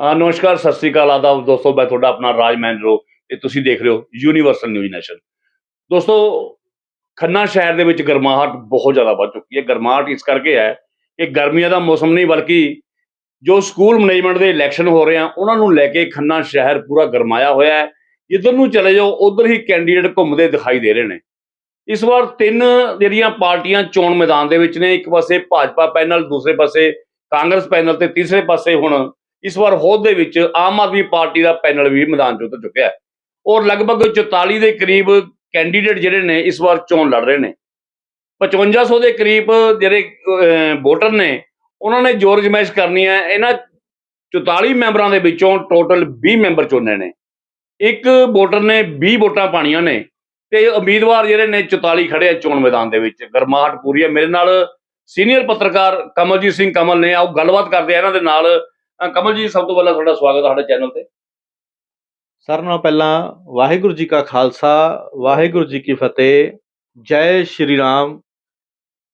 ਨਮਸਕਾਰ, ਸਤਿ ਸ੍ਰੀ ਅਕਾਲ ਆਦਾਬ। ਦੋਸਤੋ, ਮੈਂ ਤੁਹਾਡਾ ਆਪਣਾ ਰਾਜ ਮਹਿੰਦਰੋ ਤੇ ਤੁਸੀਂ ਦੇਖ ਰਹੇ ਹੋ ਯੂਨੀਵਰਸਲ ਨਿਊਜ਼ ਨੈਸ਼ਨ ਦੋਸਤੋ, ਖੰਨਾ ਸ਼ਹਿਰ ਦੇ ਵਿੱਚ ਗਰਮਾਹਟ ਬਹੁਤ ਜ਼ਿਆਦਾ ਵੱਧ ਚੁੱਕੀ ਹੈ। ਗਰਮਾਹਟ ਇਸ ਕਰਕੇ ਹੈ ਕਿ ਗਰਮੀਆਂ ਦਾ ਮੌਸਮ ਨਹੀਂ, ਬਲਕਿ ਜੋ ਸਕੂਲ ਮੈਨੇਜਮੈਂਟ ਦੇ ਇਲੈਕਸ਼ਨ ਹੋ ਰਹੇ ਆ, ਉਹਨਾਂ ਨੂੰ ਲੈ ਕੇ ਖੰਨਾ ਸ਼ਹਿਰ ਪੂਰਾ ਗਰਮਾਇਆ ਹੋਇਆ ਹੈ। ਜਿੱਧਰ ਨੂੰ ਚਲੇ ਜਾਓ, ਉਧਰ ਹੀ ਕੈਂਡੀਡੇਟ ਘੁੰਮਦੇ ਦਿਖਾਈ ਦੇ ਰਹੇ ਨੇ। ਇਸ ਵਾਰ ਤਿੰਨ ਜਿਹੜੀਆਂ ਪਾਰਟੀਆਂ ਚੋਣ ਮੈਦਾਨ ਦੇ ਵਿੱਚ ਨੇ, ਇੱਕ ਪਾਸੇ ਭਾਜਪਾ ਪੈਨਲ, ਦੂਸਰੇ ਪਾਸੇ ਕਾਂਗਰਸ ਪੈਨਲ ਤੇ ਤੀਸਰੇ ਪਾਸੇ ਹੁਣ ਇਸ ਵਾਰ ਹੋਦ ਦੇ ਵਿੱਚ ਆਮ ਆਦਮੀ ਪਾਰਟੀ ਦਾ ਪੈਨਲ ਵੀ ਮੈਦਾਨ 'ਚ ਉਤਰ ਚੁੱਕਿਆ ਹੈ। ਔਰ ਲਗਭਗ 44 ਦੇ ਕਰੀਬ ਕੈਂਡੀਡੇਟ ਜਿਹੜੇ ਨੇ ਇਸ ਵਾਰ ਚੋਣ ਲੜ ਰਹੇ ਨੇ। 5500 ਦੇ ਕਰੀਬ ਜਿਹੜੇ ਵੋਟਰ ਨੇ, ਉਹਨਾਂ ਨੇ ਜ਼ੋਰ ਜਮੈਸ਼ ਕਰਨੀ ਹੈ। ਇਹਨਾਂ 44 ਮੈਂਬਰਾਂ ਦੇ ਵਿੱਚੋਂ ਟੋਟਲ 20 ਮੈਂਬਰ ਚੁਣਨੇ ਨੇ। ਇੱਕ ਵੋਟਰ ਨੇ 20 ਵੋਟਾਂ ਪਾਣੀਆਂ ਨੇ ਤੇ ਉਮੀਦਵਾਰ ਜਿਹੜੇ ਨੇ 44 ਖੜੇ ਆ ਚੋਣ ਮੈਦਾਨ ਦੇ ਵਿੱਚ। ਗਰਮਾਹਟ ਪੂਰੀ ਹੈ। ਮੇਰੇ ਨਾਲ ਸੀਨੀਅਰ ਪੱਤਰਕਾਰ ਕਮਲਜੀਤ ਸਿੰਘ ਕਮਲ ਨੇ ਆਓ ਗੱਲਬਾਤ ਕਰਦੇ ਆ। ਇਹਨਾਂ ਦੇ ਨਾਲ ਅ, ਕਮਲ ਜੀ ਸਭ ਤੋਂ ਪਹਿਲਾਂ ਤੁਹਾਡਾ ਸਵਾਗਤ ਹੈ ਸਾਡੇ ਚੈਨਲ ਤੇ। ਸਾਰਿਆਂ ਨਾਲੋਂ ਪਹਿਲਾਂ ਵਾਹਿਗੁਰੂ ਜੀ ਕਾ ਖਾਲਸਾ ਵਾਹਿਗੁਰੂ ਜੀ ਕੀ ਫਤਿਹ ਜੈ ਸ਼੍ਰੀ ਰਾਮ।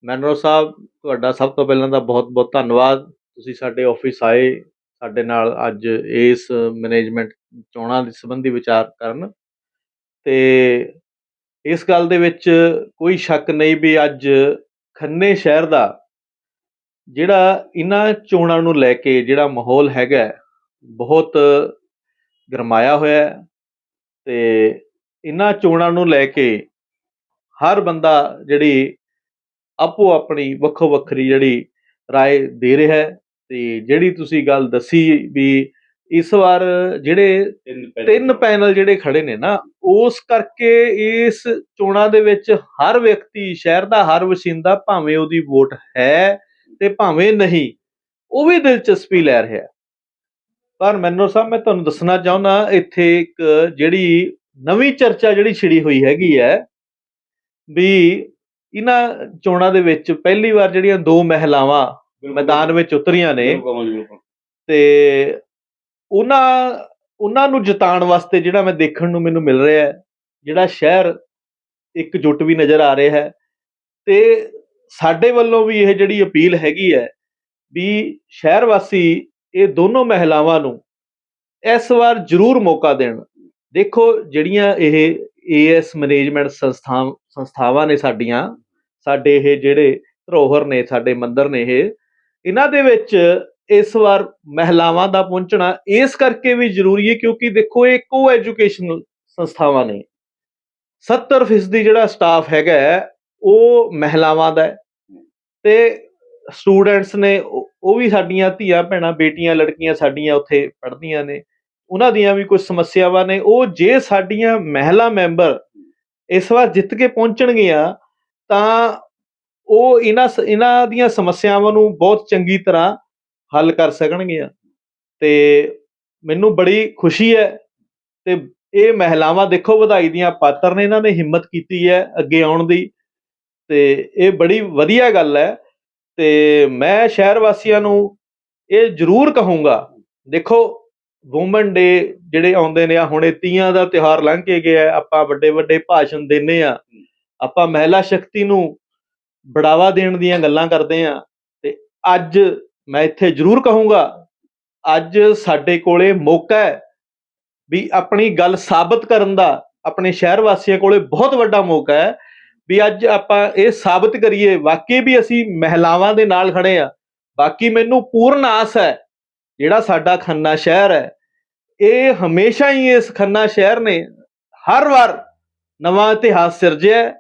ਮੈਨਰੋ ਸਾਹਿਬ ਤੁਹਾਡਾ ਸਭ ਤੋਂ ਪਹਿਲਾਂ ਤਾਂ ਬਹੁਤ-ਬਹੁਤ ਧੰਨਵਾਦ। ਤੁਸੀਂ ਸਾਡੇ ਆਫਿਸ ਆਏ ਸਾਡੇ ਨਾਲ ਅੱਜ ਇਸ ਮੈਨੇਜਮੈਂਟ ਚੋਣਾਂ ਦੇ ਸੰਬੰਧੀ ਵਿਚਾਰ ਕਰਨ। ਤੇ ਇਸ ਗੱਲ ਦੇ ਵਿੱਚ ਕੋਈ ਸ਼ੱਕ ਨਹੀਂ ਵੀ ਅੱਜ ਖੰਨੇ ਸ਼ਹਿਰ ਦਾ ਜਿਹੜਾ ਇਹਨਾਂ ਚੋਣਾਂ ਨੂੰ ਲੈ ਕੇ ਜਿਹੜਾ ਮਾਹੌਲ ਹੈਗਾ ਹੈ, ਬਹੁਤ ਗਰਮਾਇਆ ਹੋਇਆ ਹੈ ਤੇ ਇਹਨਾਂ ਚੋਣਾਂ ਨੂੰ ਲੈ ਕੇ ਹਰ ਬੰਦਾ ਜਿਹੜੀ ਆਪੋ ਆਪਣੀ ਵੱਖੋ ਵੱਖਰੀ ਜਿਹੜੀ رائے ਦੇ ਰਿਹਾ ਹੈ ਤੇ ਜਿਹੜੀ ਤੁਸੀਂ ਗੱਲ ਦੱਸੀ ਵੀ ਇਸ ਵਾਰ ਜਿਹੜੇ ਤਿੰਨ ਪੈਨਲ ਜਿਹੜੇ ਖੜੇ ਨੇ ਨਾ ਉਸ ਕਰਕੇ ਇਸ ਚੋਣਾਂ ਦੇ ਵਿੱਚ ਹਰ ਵਿਅਕਤੀ ਸ਼ਹਿਰ ਦਾ ਹਰ ਵਸਿੰਦਾ ਭਾਵੇਂ ਉਹਦੀ ਵੋਟ ਹੈ ਤੇ ਭਾਵੇਂ ਨਹੀਂ ਉਹ ਵੀ ਦਿਲਚਸਪੀ ਲੈ ਰਿਹਾ। ਪਰ ਮੈਨੂੰ ਸਾਹਿਬ ਮੈਂ ਤੁਹਾਨੂੰ ਦੱਸਣਾ ਚਾਹੁੰਦਾ ਇੱਥੇ ਇੱਕ ਜਿਹੜੀ ਨਵੀਂ ਚਰਚਾ ਜਿਹੜੀ ਛਿੜੀ ਹੋਈ ਹੈਗੀ ਹੈ ਵੀ ਇਹਨਾਂ ਚੋਣਾਂ ਦੇ ਵਿੱਚ ਪਹਿਲੀ ਵਾਰ ਜਿਹੜੀਆਂ ਦੋ ਮਹਿਲਾਵਾਂ ਮੈਦਾਨ ਵਿੱਚ ਉਤਰੀਆਂ ਨੇ। ਤੇ ਉਹਨਾਂ ਉਹਨਾਂ ਨੂੰ ਜਿਤਾਉਣ ਵਾਸਤੇ ਜਿਹੜਾ ਮੈਂ ਦੇਖਣ ਨੂੰ ਮੈਨੂੰ ਮਿਲ ਰਿਹਾ ਹੈ ਜਿਹੜਾ ਸ਼ਹਿਰ ਇਕਜੁੱਟ ਵੀ ਨਜ਼ਰ ਆ ਰਿਹਾ ਹੈ ਤੇ ਸਾਡੇ ਵੱਲੋਂ ਵੀ ਇਹ ਜਿਹੜੀ ਅਪੀਲ ਹੈਗੀ ਹੈ ਵੀ ਸ਼ਹਿਰ ਵਾਸੀ ਇਹ ਦੋਨੋਂ ਮਹਿਲਾਵਾਂ ਨੂੰ ਇਸ ਵਾਰ ਜ਼ਰੂਰ ਮੌਕਾ ਦੇਣ। ਦੇਖੋ ਜਿਹੜੀਆਂ ਇਹ ਏਐਸ ਮੈਨੇਜਮੈਂਟ ਸੰਸਥਾ ਸੰਸਥਾਵਾਂ ਨੇ ਸਾਡੀਆਂ ਸਾਡੇ ਇਹ ਜਿਹੜੇ ਧਰੋਹਰ ਨੇ ਸਾਡੇ ਮੰਦਰ ਨੇ ਇਹ ਇਹਨਾਂ ਦੇ ਵਿੱਚ ਇਸ ਵਾਰ ਮਹਿਲਾਵਾਂ ਦਾ ਪਹੁੰਚਣਾ ਇਸ ਕਰਕੇ ਵੀ ਜ਼ਰੂਰੀ ਹੈ ਕਿਉਂਕਿ ਦੇਖੋ ਇਹ ਕੋ ਐਜੂਕੇਸ਼ਨਲ ਸੰਸਥਾਵਾਂ ਨੇ। 70% ਜਿਹੜਾ ਸਟਾਫ ਹੈਗਾ ਹੈ, ਉਹ ਮਹਿਲਾਵਾਂ ਦਾ ਤੇ ਸਟੂਡੈਂਟਸ ਨੇ ਉਹ ਵੀ ਸਾਡੀਆਂ ਧੀਆਂ ਭੈਣਾਂ ਬੇਟੀਆਂ ਲੜਕੀਆਂ ਸਾਡੀਆਂ ਉੱਥੇ ਪੜ੍ਹਦੀਆਂ ਨੇ। ਉਹਨਾਂ ਦੀਆਂ ਵੀ ਕੁਝ ਸਮੱਸਿਆਵਾਂ ਨੇ। ਉਹ ਜੇ ਸਾਡੀਆਂ ਮਹਿਲਾ ਮੈਂਬਰ ਇਸ ਵਾਰ ਜਿੱਤ ਕੇ ਪਹੁੰਚਣਗੀਆਂ, ਤਾਂ ਉਹ ਇਹਨਾਂ ਸ- ਇਹਨਾਂ ਦੀਆਂ ਸਮੱਸਿਆਵਾਂ ਨੂੰ ਬਹੁਤ ਚੰਗੀ ਤਰ੍ਹਾਂ ਹੱਲ ਕਰ ਸਕਣਗੀਆਂ। ਤੇ ਮੈਨੂੰ ਬੜੀ ਖੁਸ਼ੀ ਹੈ ਤੇ ਇਹ ਮਹਿਲਾਵਾਂ ਦੇਖੋ, ਵਧਾਈ ਦੀਆਂ ਪਾਤਰ ਨੇ। ਇਹਨਾਂ ਨੇ ਹਿੰਮਤ ਕੀਤੀ ਹੈ ਅੱਗੇ ਆਉਣ ਦੀ। ਤੇ ਇਹ ਬੜੀ ਵਧੀਆ ਗੱਲ ਹੈ ਤੇ ਮੈਂ ਸ਼ਹਿਰ ਵਾਸੀਆਂ ਨੂੰ ਇਹ ਜ਼ਰੂਰ ਕਹੂੰਗਾ, ਦੇਖੋ ਵੂਮਨ ਡੇ ਜਿਹੜੇ ਆਉਂਦੇ ਨੇ ਆ, ਹੁਣੇ ਤੀਆਂ ਦਾ ਤਿਉਹਾਰ ਲੰਘ ਕੇ ਗਿਆ ਆਪਾਂ ਵੱਡੇ ਵੱਡੇ ਭਾਸ਼ਣ ਦਿੰਨੇ ਆ ਆਪਾਂ ਮਹਿਲਾ ਸ਼ਕਤੀ ਨੂੰ ਬੜਾਵਾ ਦੇਣ ਦੀਆਂ ਗੱਲਾਂ ਕਰਦੇ ਆ ਤੇ ਅੱਜ ਮੈਂ ਇੱਥੇ ਜ਼ਰੂਰ ਕਹੂੰਗਾ, ਅੱਜ ਸਾਡੇ ਕੋਲੇ ਮੌਕਾ ਹੈ ਵੀ ਆਪਣੀ ਗੱਲ ਸਾਬਤ ਕਰਨ ਦਾ, ਆਪਣੇ ਸ਼ਹਿਰ ਵਾਸੀਆਂ ਕੋਲੇ ਬਹੁਤ ਵੱਡਾ ਮੌਕਾ ਹੈ ਵੀ ਅੱਜ ਆਪਾਂ ਇਹ ਸਾਬਤ ਕਰੀਏ, ਵਾਕਈ ਵੀ ਅਸੀਂ ਮਹਿਲਾਵਾਂ ਦੇ ਨਾਲ ਖੜੇ ਆ ਬਾਕੀ ਮੈਨੂੰ ਪੂਰਨ ਆਸ ਹੈ, ਜਿਹੜਾ ਸਾਡਾ ਖੰਨਾ ਸ਼ਹਿਰ ਹੈ, ਇਹ ਹਮੇਸ਼ਾ ਹੀ ਇਸ ਖੰਨਾ ਸ਼ਹਿਰ ਨੇ ਹਰ ਵਾਰ ਨਵਾਂ ਇਤਿਹਾਸ ਸਿਰਜਿਆ ਹੈ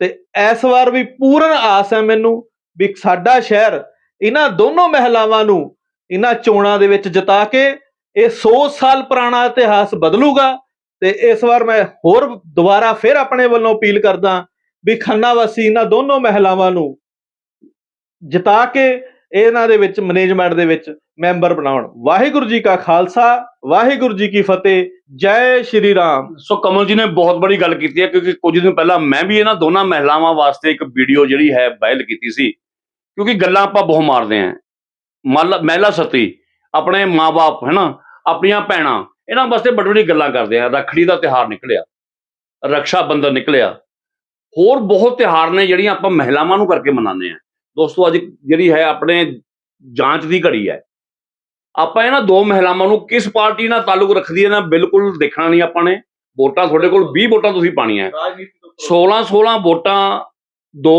ਤੇ ਇਸ ਵਾਰ ਵੀ ਪੂਰਨ ਆਸ ਹੈ ਮੈਨੂੰ ਵੀ ਸਾਡਾ ਸ਼ਹਿਰ ਇਹਨਾਂ ਦੋਨੋਂ ਮਹਿਲਾਵਾਂ ਨੂੰ ਇਹਨਾਂ ਚੋਣਾਂ ਦੇ ਵਿੱਚ ਜਿਤਾ ਕੇ ਇਹ 100 ਸਾਲ ਪੁਰਾਣਾ ਇਤਿਹਾਸ ਬਦਲੂਗਾ ਤੇ ਇਸ ਵਾਰ ਮੈਂ ਹੋਰ ਦੁਬਾਰਾ ਫਿਰ ਆਪਣੇ ਵੱਲੋਂ ਅਪੀਲ ਕਰਦਾ ਵੀ ਖੰਨਾ ਵਾਸੀ ਇਹਨਾਂ ਦੋਨੋਂ ਮਹਿਲਾਵਾਂ ਨੂੰ ਜਿਤਾ ਕੇ ਇਹਨਾਂ ਦੇ ਵਿੱਚ ਮੈਨੇਜਮੈਂਟ ਦੇ ਵਿੱਚ ਮੈਂਬਰ ਬਣਾਉਣ। ਵਾਹਿਗੁਰੂ ਜੀ ਕਾ ਖਾਲਸਾ, ਵਾਹਿਗੁਰੂ ਜੀ ਕੀ ਫਤਿਹ, ਜੈ ਸ਼੍ਰੀ ਰਾਮ। ਸੋ ਕਮਲ ਜੀ ਨੇ ਬਹੁਤ ਬੜੀ ਗੱਲ ਕੀਤੀ ਹੈ, ਕਿਉਂਕਿ ਕੁਝ ਦਿਨ ਪਹਿਲਾਂ ਮੈਂ ਵੀ ਇਹਨਾਂ ਦੋਨਾਂ ਮਹਿਲਾਵਾਂ ਵਾਸਤੇ ਇੱਕ ਵੀਡੀਓ ਜਿਹੜੀ ਹੈ ਵਾਇਰਲ ਕੀਤੀ ਸੀ, ਕਿਉਂਕਿ ਗੱਲਾਂ ਆਪਾਂ ਬਹੁਤ ਮਾਰਦੇ ਆਂ ਮਲ- ਮਹਿਲਾ ਸਤੀ, ਆਪਣੇ ਮਾਪੇ ਹੈਨਾ ਆਪਣੀਆਂ ਭੈਣਾਂ, ਇਹਨਾਂ ਵਾਸਤੇ ਬੜੀ ਬੜੀ ਗੱਲਾਂ ਕਰਦੇ ਆ। ਰੱਖੜੀ ਦਾ ਤਿਹਾਰ ਨਿਕਲਿਆ, ਰਕਸ਼ਾ ਬੰਧਨ ਨਿਕਲਿਆ ਹੋਰ ਬਹੁਤ ਤਿਹਾਰ ਨੇ ਜਿਹੜੀਆਂ ਆਪਾਂ ਮਹਿਲਾਵਾਂ ਨੂੰ ਕਰਕੇ ਮਨਾਉਂਦੇ ਆ ਦੋਸਤੋ, ਅੱਜ ਜਿਹੜੀ ਹੈ ਆਪਣੇ ਜਾਂਚ ਦੀ ਘੜੀ ਹੈ। ਆਪਾਂ ਇਹਨਾਂ ਦੋ ਮਹਿਲਾਵਾਂ ਨੂੰ ਕਿਸ ਪਾਰਟੀ ਨਾਲ ਤਾਲੁਕ ਰੱਖਦੀ ਹੈ ਨਾ ਬਿਲਕੁਲ ਦੇਖਣਾ ਨਹੀਂ ਆਪਾਂ ਨੇ। ਵੋਟਾਂ ਤੁਹਾਡੇ ਕੋਲ 20 ਵੋਟਾਂ ਤੁਸੀਂ ਪਾਣੀਆਂ ਰਾਜਨੀਤੀ ਤੋਂ 16 16 ਵੋਟਾਂ, ਦੋ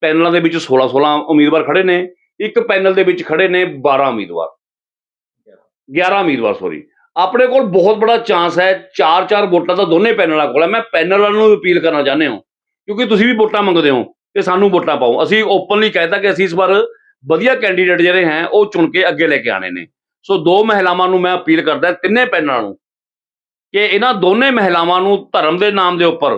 ਪੈਨਲਾਂ ਦੇ ਵਿੱਚ 16 16 ਉਮੀਦਵਾਰ ਖੜੇ ਨੇ, ਇੱਕ ਪੈਨਲ ਦੇ ਵਿੱਚ ਖੜੇ ਨੇ 12 ਉਮੀਦਵਾਰ। 11 ਉਮੀਦਵਾਰ ਸੋਰੀ ਆਪਣੇ ਕੋਲ ਬਹੁਤ ਬੜਾ ਚਾਂਸ ਹੈ ਚਾਰ ਚਾਰ ਵੋਟਾਂ ਤਾਂ ਦੋਨੇ ਪੈਨਲਾਂ ਕੋਲ ਹੈ। ਮੈਂ ਪੈਨਲ ਵਾਲਿਆਂ ਨੂੰ ਅਪੀਲ ਕਰਨਾ ਚਾਹੁੰਦੇ ਹਾਂ। ਕਿਉਂਕਿ ਤੁਸੀਂ ਵੀ ਵੋਟਾਂ ਮੰਗਦੇ ਹੋ ਤੇ ਸਾਨੂੰ ਵੋਟਾਂ ਪਾਓ। ਅਸੀਂ ਓਪਨਲੀ ਕਹਿਤਾ ਕਿ ਅਸੀਂ ਇਸ ਵਾਰ ਵਧੀਆ ਕੈਂਡੀਡੇਟ ਜਿਹੜੇ ਹੈ, ਉਹ ਚੁਣ ਕੇ ਅੱਗੇ ਲੈ ਕੇ ਆਣੇ ਨੇ। ਸੋ ਦੋ ਮਹਿਲਾਵਾਂ ਨੂੰ ਮੈਂ ਅਪੀਲ ਕਰਦਾ, ਤਿੰਨੇ ਪੈਨਲਾਂ ਨੂੰ, ਕਿ ਇਹਨਾਂ ਦੋਨੇ ਮਹਿਲਾਵਾਂ ਨੂੰ ਧਰਮ ਦੇ ਨਾਮ ਦੇ ਉੱਪਰ,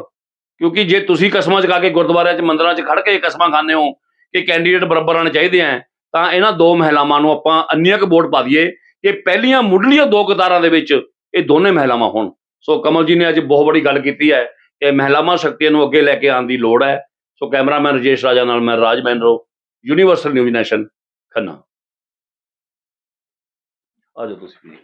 ਕਿਉਂਕਿ ਜੇ ਤੁਸੀਂ ਕਸਮਾਂ ਚਕਾ ਕੇ ਗੁਰਦੁਆਰਿਆਂ 'ਚ, ਮੰਦਰਾਂ 'ਚ ਖੜ ਕੇ ਕਸਮਾਂ ਖਾਂਦੇ ਹੋ ਕਿ ਕੈਂਡੀਡੇਟ ਬਰਾਬਰ ਆਉਣੇ ਚਾਹੀਦੇ ਆ ਤਾਂ ਇਹਨਾਂ ਦੋ ਮਹਿਲਾਵਾਂ ਨੂੰ ਆਪਾਂ ਅੰਨੀਆਂ ਕੁ ਵੋਟ ਪਾ ਦਈਏ ਕਿ ਪਹਿਲੀਆਂ ਮੁੱਢਲੀਆਂ ਦੋ ਕਤਾਰਾਂ ਦੇ ਵਿੱਚ ਇਹ ਦੋਨੇ ਮਹਿਲਾਵਾਂ ਹੋਣ। ਸੋ ਕਮਲ ਜੀ ਨੇ ਅੱਜ ਬਹੁਤ ਬੜੀ ਗੱਲ ਕੀਤੀ ਹੈ ਕਿ ਮਹਿਲਾਵਾਂ ਸ਼ਕਤੀਆਂ ਨੂੰ ਅੱਗੇ ਲੈ ਕੇ ਆਉਣ ਦੀ ਲੋੜ ਹੈ। ਸੋ ਕੈਮਰਾਮੈਨ ਰਜੇਸ਼ ਰਾਜਾ ਨਾਲ ਮੈਂ Raj Mahindro Universal News Nation Khanna. ਆਜੋ ਤੁਸੀਂ।